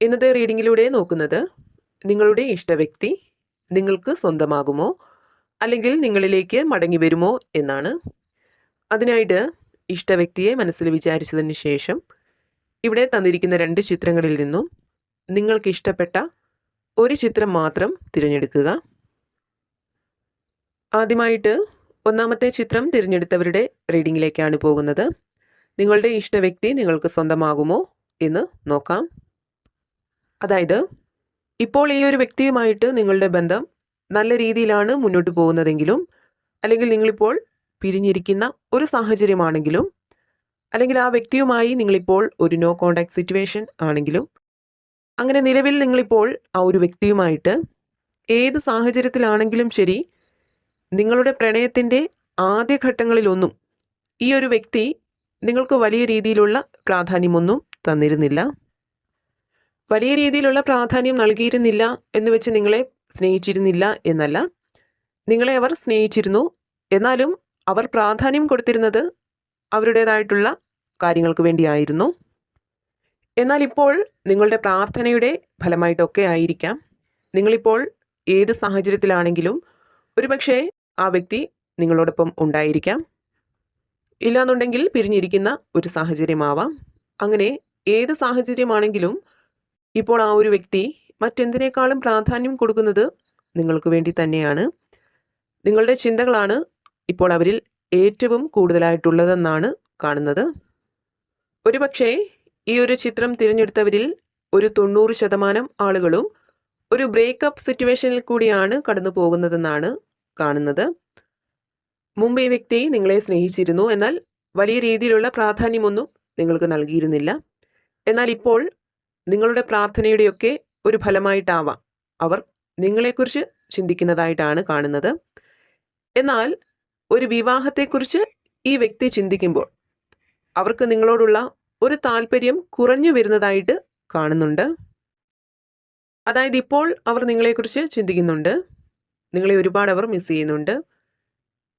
ഇന്നത്തെ റീഡിങ്ങിലൂടെ നോക്കുന്നത് നിങ്ങളുടെ ഇഷ്ടവ്യക്തി നിങ്ങൾക്ക് സ്വന്തമാകുമോ? അല്ലെങ്കിൽ നിങ്ങളിലേക്ക് മടങ്ങി വരുമോ എന്നാണ്. അതിനായിട്ട് ഇഷ്ടവ്യക്തിയെ മനസ്സിൽ വിചാരിച്ചതിന് ശേഷം ഇവിടെ തന്നിരിക്കുന്ന രണ്ട് ചിത്രങ്ങളിൽ നിന്നും നിങ്ങൾക്ക് ഇഷ്ടപ്പെട്ട ഒരു ചിത്രം മാത്രം തിരഞ്ഞെടുക്കുക. ആദ്യമായിട്ട് ഒന്നാമത്തെ ചിത്രം തിരഞ്ഞെടുത്തവരുടെ റീഡിങ്ങിലേക്കാണ് പോകുന്നത്. നിങ്ങളുടെ ഇഷ്ടവ്യക്തി നിങ്ങൾക്ക് സ്വന്തമാകുമോ എന്ന് നോക്കാം. അതായത് ഇപ്പോൾ ഈ ഒരു വ്യക്തിയുമായിട്ട് നിങ്ങളുടെ ബന്ധം നല്ല രീതിയിലാണ് മുന്നോട്ട് പോകുന്നതെങ്കിലും അല്ലെങ്കിൽ നിങ്ങളിപ്പോൾ പിരിഞ്ഞിരിക്കുന്ന ഒരു സാഹചര്യമാണെങ്കിലും അല്ലെങ്കിൽ ആ വ്യക്തിയുമായി നിങ്ങളിപ്പോൾ ഒരു നോ കോണ്ടാക്ട് സിറ്റുവേഷൻ ആണെങ്കിലും അങ്ങനെ നിലവിൽ നിങ്ങളിപ്പോൾ ആ ഒരു വ്യക്തിയുമായിട്ട് ഏത് സാഹചര്യത്തിലാണെങ്കിലും ശരി നിങ്ങളുടെ പ്രണയത്തിന്റെ ആദ്യഘട്ടങ്ങളിലൊന്നും ഈ ഒരു വ്യക്തി നിങ്ങൾക്ക് വലിയ രീതിയിലുള്ള പ്രാധാന്യമൊന്നും തന്നിരുന്നില്ല. വലിയ രീതിയിലുള്ള പ്രാധാന്യം നൽകിയിരുന്നില്ല എന്ന് വെച്ച് നിങ്ങളെ സ്നേഹിച്ചിരുന്നില്ല എന്നല്ല. നിങ്ങളെ അവർ സ്നേഹിച്ചിരുന്നു. എന്നാലും അവർ പ്രാധാന്യം കൊടുത്തിരുന്നത് അവരുടേതായിട്ടുള്ള കാര്യങ്ങൾക്ക് വേണ്ടിയായിരുന്നു. എന്നാൽ ഇപ്പോൾ നിങ്ങളുടെ പ്രാർത്ഥനയുടെ ഫലമായിട്ടൊക്കെ ആയിരിക്കാം. നിങ്ങളിപ്പോൾ ഏത് സാഹചര്യത്തിലാണെങ്കിലും ഒരുപക്ഷെ ആ വ്യക്തി നിങ്ങളോടൊപ്പം ഉണ്ടായിരിക്കാം. ഇല്ലാന്നുണ്ടെങ്കിൽ പിരിഞ്ഞിരിക്കുന്ന ഒരു സാഹചര്യമാവാം. അങ്ങനെ ഏത് സാഹചര്യമാണെങ്കിലും ഇപ്പോൾ ആ ഒരു വ്യക്തി മറ്റെന്തിനേക്കാളും പ്രാധാന്യം കൊടുക്കുന്നത് നിങ്ങൾക്ക് വേണ്ടി തന്നെയാണ്. നിങ്ങളുടെ ചിന്തകളാണ് ഇപ്പോൾ അവരിൽ ഏറ്റവും കൂടുതലായിട്ടുള്ളതെന്നാണ് കാണുന്നത്. ഒരുപക്ഷേ ഈ ഒരു ചിത്രം തിരഞ്ഞെടുത്തവരിൽ ഒരു തൊണ്ണൂറ് ശതമാനം ആളുകളും ഒരു ബ്രേക്കപ്പ് സിറ്റുവേഷനിൽ കൂടിയാണ് കടന്നു പോകുന്നതെന്നാണ് കാണുന്നത്. മുമ്പ് ഈ വ്യക്തി നിങ്ങളെ സ്നേഹിച്ചിരുന്നു എന്നാൽ വലിയ രീതിയിലുള്ള പ്രാധാന്യമൊന്നും നിങ്ങൾക്ക് നൽകിയിരുന്നില്ല. എന്നാൽ ഇപ്പോൾ നിങ്ങളുടെ പ്രാർത്ഥനയുടെയൊക്കെ ഒരു ഫലമായിട്ടാവാം. അവർ നിങ്ങളെക്കുറിച്ച് ചിന്തിക്കുന്നതായിട്ടാണ് കാണുന്നത്. എന്നാൽ ഒരു വിവാഹത്തെക്കുറിച്ച് ഈ വ്യക്തി ചിന്തിക്കുമ്പോൾ അവർക്ക് നിങ്ങളോടുള്ള ഒരു താല്പര്യം കുറഞ്ഞു വരുന്നതായിട്ട് കാണുന്നുണ്ട്. അതായത് ഇപ്പോൾ അവർ നിങ്ങളെക്കുറിച്ച് ചിന്തിക്കുന്നുണ്ട്. നിങ്ങളെ ഒരുപാട് അവർ മിസ് ചെയ്യുന്നുണ്ട്.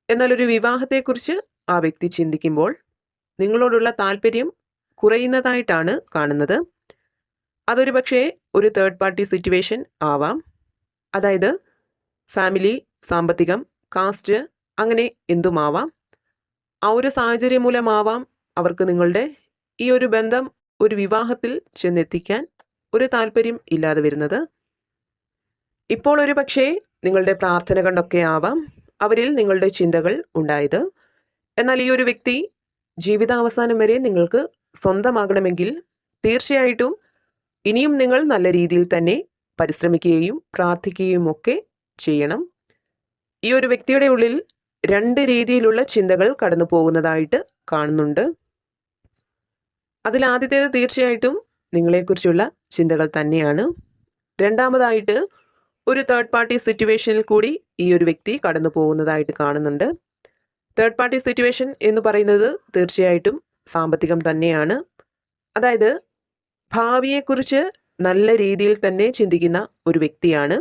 എന്നാൽ ഒരു വിവാഹത്തെക്കുറിച്ച് ആ വ്യക്തി ചിന്തിക്കുമ്പോൾ നിങ്ങളോടുള്ള താല്പര്യം കുറയുന്നതായിട്ടാണ് കാണുന്നത്. അതൊരു പക്ഷേ ഒരു തേർഡ് പാർട്ടി സിറ്റുവേഷൻ ആവാം. അതായത് ഫാമിലി സാമ്പത്തികം കാസ്റ്റ് അങ്ങനെ എന്തുമാവാം. ആ ഒരു സാഹചര്യം മൂലമാവാം അവർക്ക് നിങ്ങളുടെ ഈ ഒരു ബന്ധം ഒരു വിവാഹത്തിൽ ചെന്നെത്തിക്കാൻ ഒരു താല്പര്യം ഇല്ലാതെ വരുന്നത്. ഇപ്പോൾ ഒരു പക്ഷേ നിങ്ങളുടെ പ്രാർത്ഥന കണ്ടൊക്കെ ആവാം അവരിൽ നിങ്ങളുടെ ചിന്തകൾ ഉണ്ടായത്. എന്നാൽ ഈ ഒരു വ്യക്തി ജീവിതാവസാനം വരെ നിങ്ങൾക്ക് സ്വന്തമാകണമെങ്കിൽ തീർച്ചയായിട്ടും ഇനിയും നിങ്ങൾ നല്ല രീതിയിൽ തന്നെ പരിശ്രമിക്കുകയും പ്രാർത്ഥിക്കുകയും ഒക്കെ ചെയ്യണം. ഈ ഒരു വ്യക്തിയുടെ ഉള്ളിൽ രണ്ട് രീതിയിലുള്ള ചിന്തകൾ കടന്നു പോകുന്നതായിട്ട് കാണുന്നുണ്ട്. അതിലാദ്യത്തേത് തീർച്ചയായിട്ടും നിങ്ങളെക്കുറിച്ചുള്ള ചിന്തകൾ തന്നെയാണ്. രണ്ടാമതായിട്ട് ഒരു തേർഡ് പാർട്ടി സിറ്റുവേഷനിൽ കൂടി ഈ ഒരു വ്യക്തി കടന്നു പോകുന്നതായിട്ട് കാണുന്നുണ്ട്. തേർഡ് പാർട്ടി സിറ്റുവേഷൻ എന്ന് പറയുന്നത് തീർച്ചയായിട്ടും സാമ്പത്തികം തന്നെയാണ്. അതായത് ഭാവിയെക്കുറിച്ച് നല്ല രീതിയിൽ തന്നെ ചിന്തിക്കുന്ന ഒരു വ്യക്തിയാണ്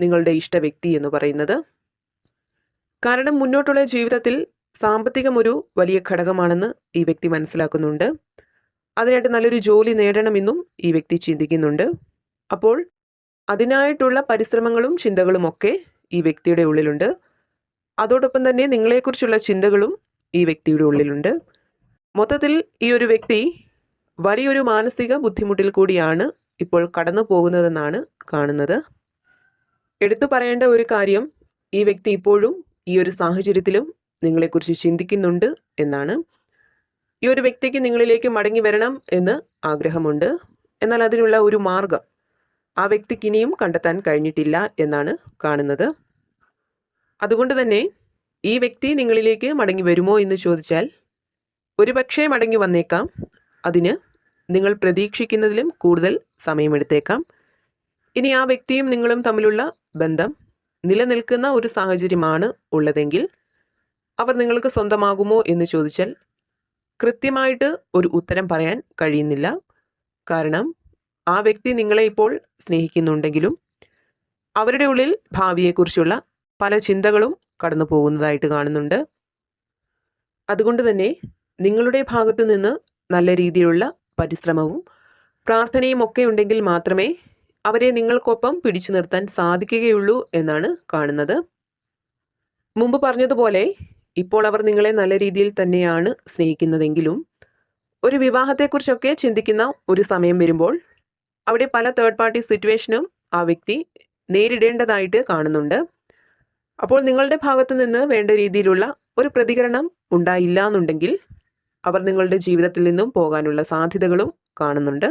നിങ്ങളുടെ ഇഷ്ട വ്യക്തി എന്ന് പറയുന്നത്. കാരണം മുന്നോട്ടുള്ള ജീവിതത്തിൽ സാമ്പത്തികം ഒരു വലിയ ഘടകമാണെന്ന് ഈ വ്യക്തി മനസ്സിലാക്കുന്നുണ്ട്. അതിനായിട്ട് നല്ലൊരു ജോലി നേടണമെന്നും ഈ വ്യക്തി ചിന്തിക്കുന്നുണ്ട്. അപ്പോൾ അതിനായിട്ടുള്ള പരിശ്രമങ്ങളും ചിന്തകളുമൊക്കെ ഈ വ്യക്തിയുടെ ഉള്ളിലുണ്ട്. അതോടൊപ്പം തന്നെ നിങ്ങളെക്കുറിച്ചുള്ള ചിന്തകളും ഈ വ്യക്തിയുടെ ഉള്ളിലുണ്ട്. മൊത്തത്തിൽ ഈ ഒരു വ്യക്തി വലിയൊരു മാനസിക ബുദ്ധിമുട്ടിൽ കൂടിയാണ് ഇപ്പോൾ കടന്നു പോകുന്നതെന്നാണ് കാണുന്നത്. എടുത്തു പറയേണ്ട ഒരു കാര്യം ഈ വ്യക്തി ഇപ്പോഴും ഈ ഒരു സാഹചര്യത്തിലും നിങ്ങളെക്കുറിച്ച് ചിന്തിക്കുന്നുണ്ട് എന്നാണ്. ഈ ഒരു വ്യക്തിക്ക് നിങ്ങളിലേക്ക് മടങ്ങി വരണം എന്ന് ആഗ്രഹമുണ്ട്. എന്നാൽ അതിനുള്ള ഒരു മാർഗം ആ വ്യക്തിക്ക് ഇനിയും കണ്ടെത്താൻ കഴിഞ്ഞിട്ടില്ല എന്നാണ് കാണുന്നത്. അതുകൊണ്ട് തന്നെ ഈ വ്യക്തി നിങ്ങളിലേക്ക് മടങ്ങി വരുമോ എന്ന് ചോദിച്ചാൽ ഒരുപക്ഷേ മടങ്ങി വന്നേക്കാം. അതിന് നിങ്ങൾ പ്രതീക്ഷിക്കുന്നതിലും കൂടുതൽ സമയമെടുത്തേക്കാം. ഇനി ആ വ്യക്തിയും നിങ്ങളും തമ്മിലുള്ള ബന്ധം നിലനിൽക്കുന്ന ഒരു സാഹചര്യമാണ് ഉള്ളതെങ്കിൽ അവർ നിങ്ങൾക്ക് സ്വന്തമാകുമോ എന്ന് ചോദിച്ചാൽ കൃത്യമായിട്ട് ഒരു ഉത്തരം പറയാൻ കഴിയുന്നില്ല. കാരണം ആ വ്യക്തി നിങ്ങളെ ഇപ്പോൾ സ്നേഹിക്കുന്നുണ്ടെങ്കിലും അവരുടെ ഉള്ളിൽ ഭാവിയെക്കുറിച്ചുള്ള പല ചിന്തകളും കടന്നു പോകുന്നതായിട്ട് കാണുന്നുണ്ട്. അതുകൊണ്ട് തന്നെ നിങ്ങളുടെ ഭാഗത്തു നിന്ന് നല്ല രീതിയിലുള്ള പരിശ്രമവും പ്രാർത്ഥനയും ഒക്കെ ഉണ്ടെങ്കിൽ മാത്രമേ അവരെ നിങ്ങൾക്കൊപ്പം പിടിച്ചു നിർത്താൻ സാധിക്കുകയുള്ളൂ എന്നാണ് കാണുന്നത്. മുമ്പ് പറഞ്ഞതുപോലെ ഇപ്പോൾ അവർ നിങ്ങളെ നല്ല രീതിയിൽ തന്നെയാണ് സ്നേഹിക്കുന്നതെങ്കിലും ഒരു വിവാഹത്തെക്കുറിച്ചൊക്കെ ചിന്തിക്കുന്ന ഒരു സമയം വരുമ്പോൾ അവിടെ പല തേർഡ് പാർട്ടി സിറ്റുവേഷനും ആ വ്യക്തി നേരിടേണ്ടതായിട്ട് കാണുന്നുണ്ട്. അപ്പോൾ നിങ്ങളുടെ ഭാഗത്തു നിന്ന് വേണ്ട രീതിയിലുള്ള ഒരു പ്രതികരണം ഉണ്ടായില്ല എന്നുണ്ടെങ്കിൽ അവർ നിങ്ങളുടെ ജീവിതത്തിൽ നിന്നും പോകാനുള്ള സാധ്യതകളും കാണുന്നുണ്ട്.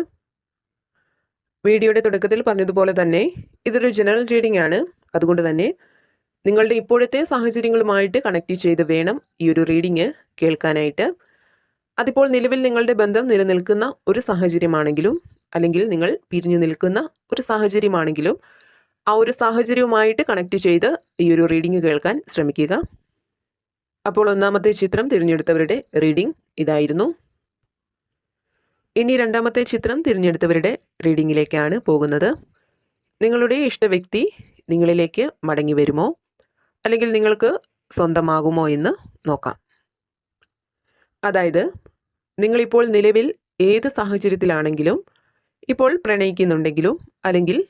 വീഡിയോയുടെ തുടക്കത്തിൽ പറഞ്ഞതുപോലെ തന്നെ ഇതൊരു ജനറൽ റീഡിംഗ് ആണ്. അതുകൊണ്ട് തന്നെ നിങ്ങളുടെ ഇപ്പോഴത്തെ സാഹചര്യങ്ങളുമായിട്ട് കണക്ട് ചെയ്ത് വേണം ഈ ഒരു റീഡിങ് കേൾക്കാനായിട്ട്. അതിപ്പോൾ നിലവിൽ നിങ്ങളുടെ ബന്ധം നിലനിൽക്കുന്ന ഒരു സാഹചര്യമാണെങ്കിലും അല്ലെങ്കിൽ നിങ്ങൾ പിരിഞ്ഞു നിൽക്കുന്ന ഒരു സാഹചര്യമാണെങ്കിലും ആ ഒരു സാഹചര്യവുമായിട്ട് കണക്ട് ചെയ്ത് ഈ ഒരു റീഡിംഗ് കേൾക്കാൻ ശ്രമിക്കുക. അപ്പോൾ ഒന്നാമത്തെ ചിത്രം തിരഞ്ഞെടുത്തവരുടെ റീഡിംഗ് ഇതായിരുന്നു. ഇനി രണ്ടാമത്തെ ചിത്രം തിരഞ്ഞെടുത്തവരുടെ റീഡിങ്ങിലേക്കാണ് പോകുന്നത്. നിങ്ങളുടെ ഇഷ്ട വ്യക്തി നിങ്ങളിലേക്ക് മടങ്ങി വരുമോ? അല്ലെങ്കിൽ നിങ്ങൾക്ക് സ്വന്തമാകുമോ എന്ന് നോക്കാം. അതായത് നിങ്ങളിപ്പോൾ നിലവിൽ ഏത് സാഹചര്യത്തിലാണെങ്കിലും ഇപ്പോൾ പ്രണയിക്കുന്നുണ്ടെങ്കിലും അല്ലെങ്കിൽ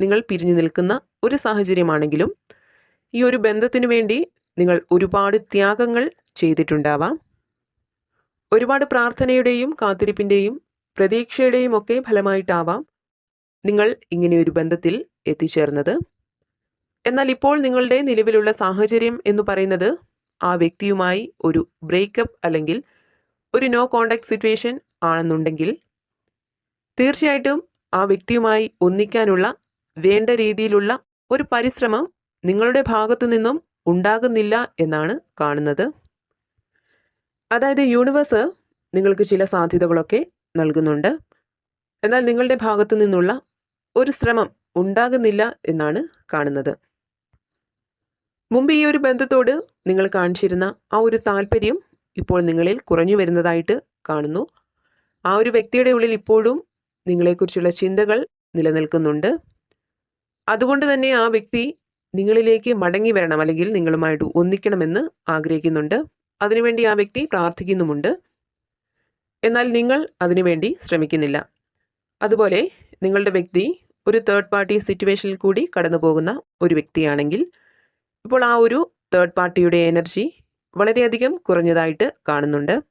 നിങ്ങൾ പിരിഞ്ഞു നിൽക്കുന്ന ഒരു സാഹചര്യമാണെങ്കിലും ഈ ഒരു ബന്ധത്തിനു വേണ്ടി നിങ്ങൾ ഒരുപാട് ത്യാഗങ്ങൾ ചെയ്തിട്ടുണ്ടാവാം. ഒരുപാട് പ്രാർത്ഥനയുടെയും കാത്തിരിപ്പിന്റെയും പ്രതീക്ഷയുടെയും ഒക്കെ ഫലമായിട്ടാവാം നിങ്ങൾ ഇങ്ങനെയൊരു ബന്ധത്തിൽ എത്തിച്ചേർന്നത്. എന്നാൽ ഇപ്പോൾ നിങ്ങളുടെ നിലവിലുള്ള സാഹചര്യം എന്ന് പറയുന്നത് ആ വ്യക്തിയുമായി ഒരു ബ്രേക്കപ്പ് അല്ലെങ്കിൽ ഒരു നോ കോണ്ടാക്ട് സിറ്റുവേഷൻ ആണെന്നുണ്ടെങ്കിൽ തീർച്ചയായിട്ടും ആ വ്യക്തിയുമായി ഒന്നിക്കാനുള്ള വേണ്ട രീതിയിലുള്ള ഒരു പരിശ്രമം നിങ്ങളുടെ ഭാഗത്തു നിന്നും ഉണ്ടാകുന്നില്ല എന്നാണ് കാണുന്നത്. അതായത് യൂണിവേഴ്സ് നിങ്ങൾക്ക് ചില സാധ്യതകളൊക്കെ നൽകുന്നുണ്ട്. എന്നാൽ നിങ്ങളുടെ ഭാഗത്തു നിന്നുള്ള ഒരു ശ്രമം ഉണ്ടാകുന്നില്ല എന്നാണ് കാണുന്നത്. മുമ്പ് ഈ ഒരു ബന്ധത്തോട് നിങ്ങൾ കാണിച്ചിരുന്ന ആ ഒരു താല്പര്യം ഇപ്പോൾ നിങ്ങളിൽ കുറഞ്ഞു വരുന്നതായിട്ട് കാണുന്നു. ആ ഒരു വ്യക്തിയുടെ ഉള്ളിൽ ഇപ്പോഴും നിങ്ങളെക്കുറിച്ചുള്ള ചിന്തകൾ നിലനിൽക്കുന്നുണ്ട്. അതുകൊണ്ട് തന്നെ ആ വ്യക്തി നിങ്ങളിലേക്ക് മടങ്ങി വരണം അല്ലെങ്കിൽ നിങ്ങളുമായിട്ട് ഒന്നിക്കണമെന്ന് ആഗ്രഹിക്കുന്നുണ്ട്. അതിനുവേണ്ടി ആ വ്യക്തി പ്രാർത്ഥിക്കുന്നുമുണ്ട്. എന്നാൽ നിങ്ങൾ അതിനുവേണ്ടി ശ്രമിക്കുന്നില്ല. അതുപോലെ നിങ്ങളുടെ വ്യക്തി ഒരു തേർഡ് പാർട്ടി സിറ്റുവേഷനിൽ കൂടി കടന്നു പോകുന്ന ഒരു വ്യക്തിയാണെങ്കിൽ ഇപ്പോൾ ആ ഒരു തേർഡ് പാർട്ടിയുടെ എനർജി വളരെയധികം കുറഞ്ഞതായിട്ട് കാണുന്നുണ്ട്.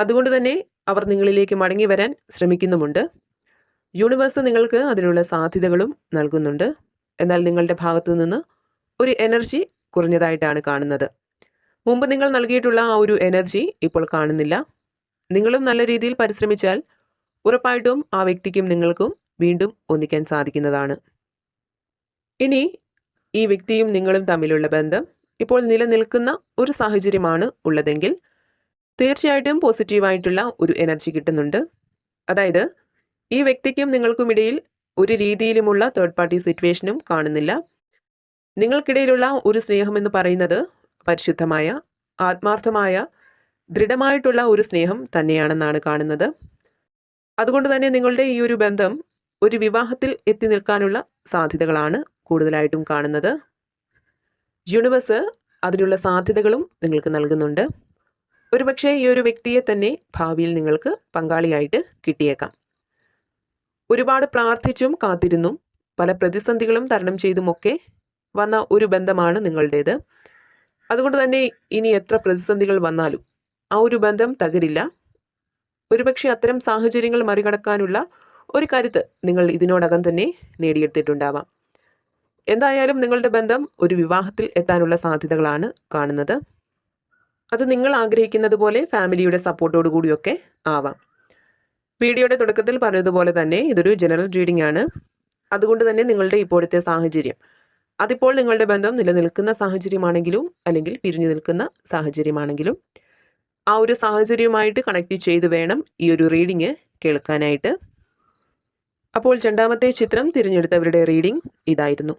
അതുകൊണ്ട് തന്നെ അവർ നിങ്ങളിലേക്ക് മടങ്ങി വരാൻ ശ്രമിക്കുന്നുമുണ്ട്. യൂണിവേഴ്സ് നിങ്ങൾക്ക് അതിനുള്ള സാധ്യതകളും നൽകുന്നുണ്ട്. എന്നാൽ നിങ്ങളുടെ ഭാഗത്തു നിന്ന് ഒരു എനർജി കുറഞ്ഞതായിട്ടാണ് കാണുന്നത്. മുമ്പ് നിങ്ങൾ നൽകിയിട്ടുള്ള ആ ഒരു എനർജി ഇപ്പോൾ കാണുന്നില്ല. നിങ്ങളും നല്ല രീതിയിൽ പരിശ്രമിച്ചാൽ ഉറപ്പായിട്ടും ആ വ്യക്തിക്കും നിങ്ങൾക്കും വീണ്ടും ഒന്നിക്കാൻ സാധിക്കുന്നതാണ്. ഇനി ഈ വ്യക്തിയും നിങ്ങളും തമ്മിലുള്ള ബന്ധം ഇപ്പോൾ നിലനിൽക്കുന്ന ഒരു സാഹചര്യമാണ് ഉള്ളതെങ്കിൽ തീർച്ചയായിട്ടും പോസിറ്റീവായിട്ടുള്ള ഒരു എനർജി കിട്ടുന്നുണ്ട്. അതായത് ഈ വ്യക്തിക്കും നിങ്ങൾക്കും ഇടയിൽ ഒരു രീതിയിലുമുള്ള തേർഡ് പാർട്ടി സിറ്റുവേഷനും കാണുന്നില്ല. നിങ്ങൾക്കിടയിലുള്ള ഒരു സ്നേഹമെന്ന് പറയുന്നത് പരിശുദ്ധമായ ആത്മാർത്ഥമായ ദൃഢമായിട്ടുള്ള ഒരു സ്നേഹം തന്നെയാണെന്നാണ് കാണുന്നത്. അതുകൊണ്ട് തന്നെ നിങ്ങളുടെ ഈ ഒരു ബന്ധം ഒരു വിവാഹത്തിൽ എത്തി നിൽക്കാനുള്ള സാധ്യതകളാണ് കൂടുതലായിട്ടും കാണുന്നത്. യൂണിവേഴ്സ് അതിനുള്ള സാധ്യതകളും നിങ്ങൾക്ക് നൽകുന്നുണ്ട്. ഒരുപക്ഷെ ഈ ഒരു വ്യക്തിയെ തന്നെ ഭാവിയിൽ നിങ്ങൾക്ക് പങ്കാളിയായിട്ട് കിട്ടിയേക്കാം. ഒരുപാട് പ്രാർത്ഥിച്ചും കാത്തിരുന്നും പല പ്രതിസന്ധികളും തരണം ചെയ്തുമൊക്കെ വന്ന ഒരു ബന്ധമാണ് നിങ്ങളുടേത്. അതുകൊണ്ട് തന്നെ ഇനി എത്ര പ്രതിസന്ധികൾ വന്നാലും ആ ഒരു ബന്ധം തകരില്ല. ഒരുപക്ഷെ അത്തരം സാഹചര്യങ്ങൾ മറികടക്കാനുള്ള ഒരു കരുത്ത് നിങ്ങൾ ഇതിനോടകം തന്നെ നേടിയെടുത്തിട്ടുണ്ടാവാം. എന്തായാലും നിങ്ങളുടെ ബന്ധം ഒരു വിവാഹത്തിൽ എത്താനുള്ള സാധ്യതകളാണ് കാണുന്നത്. അത് നിങ്ങൾ ആഗ്രഹിക്കുന്നത് പോലെ ഫാമിലിയുടെ സപ്പോർട്ടോടുകൂടിയൊക്കെ ആവാം. വീഡിയോയുടെ തുടക്കത്തിൽ പറഞ്ഞതുപോലെ തന്നെ ഇതൊരു ജനറൽ റീഡിംഗ് ആണ്. അതുകൊണ്ട് തന്നെ നിങ്ങളുടെ ഇപ്പോഴത്തെ സാഹചര്യം. അതിപ്പോൾ നിങ്ങളുടെ ബന്ധം നിലനിൽക്കുന്ന സാഹചര്യമാണെങ്കിലും അല്ലെങ്കിൽ പിരിഞ്ഞു നിൽക്കുന്ന സാഹചര്യമാണെങ്കിലും ആ ഒരു സാഹചര്യവുമായിട്ട് കണക്ട് ചെയ്ത് വേണം ഈ ഒരു റീഡിങ് കേൾക്കാനായിട്ട്. അപ്പോൾ രണ്ടാമത്തെ ചിത്രം തിരഞ്ഞെടുത്തവരുടെ റീഡിംഗ് ഇതായിരുന്നു.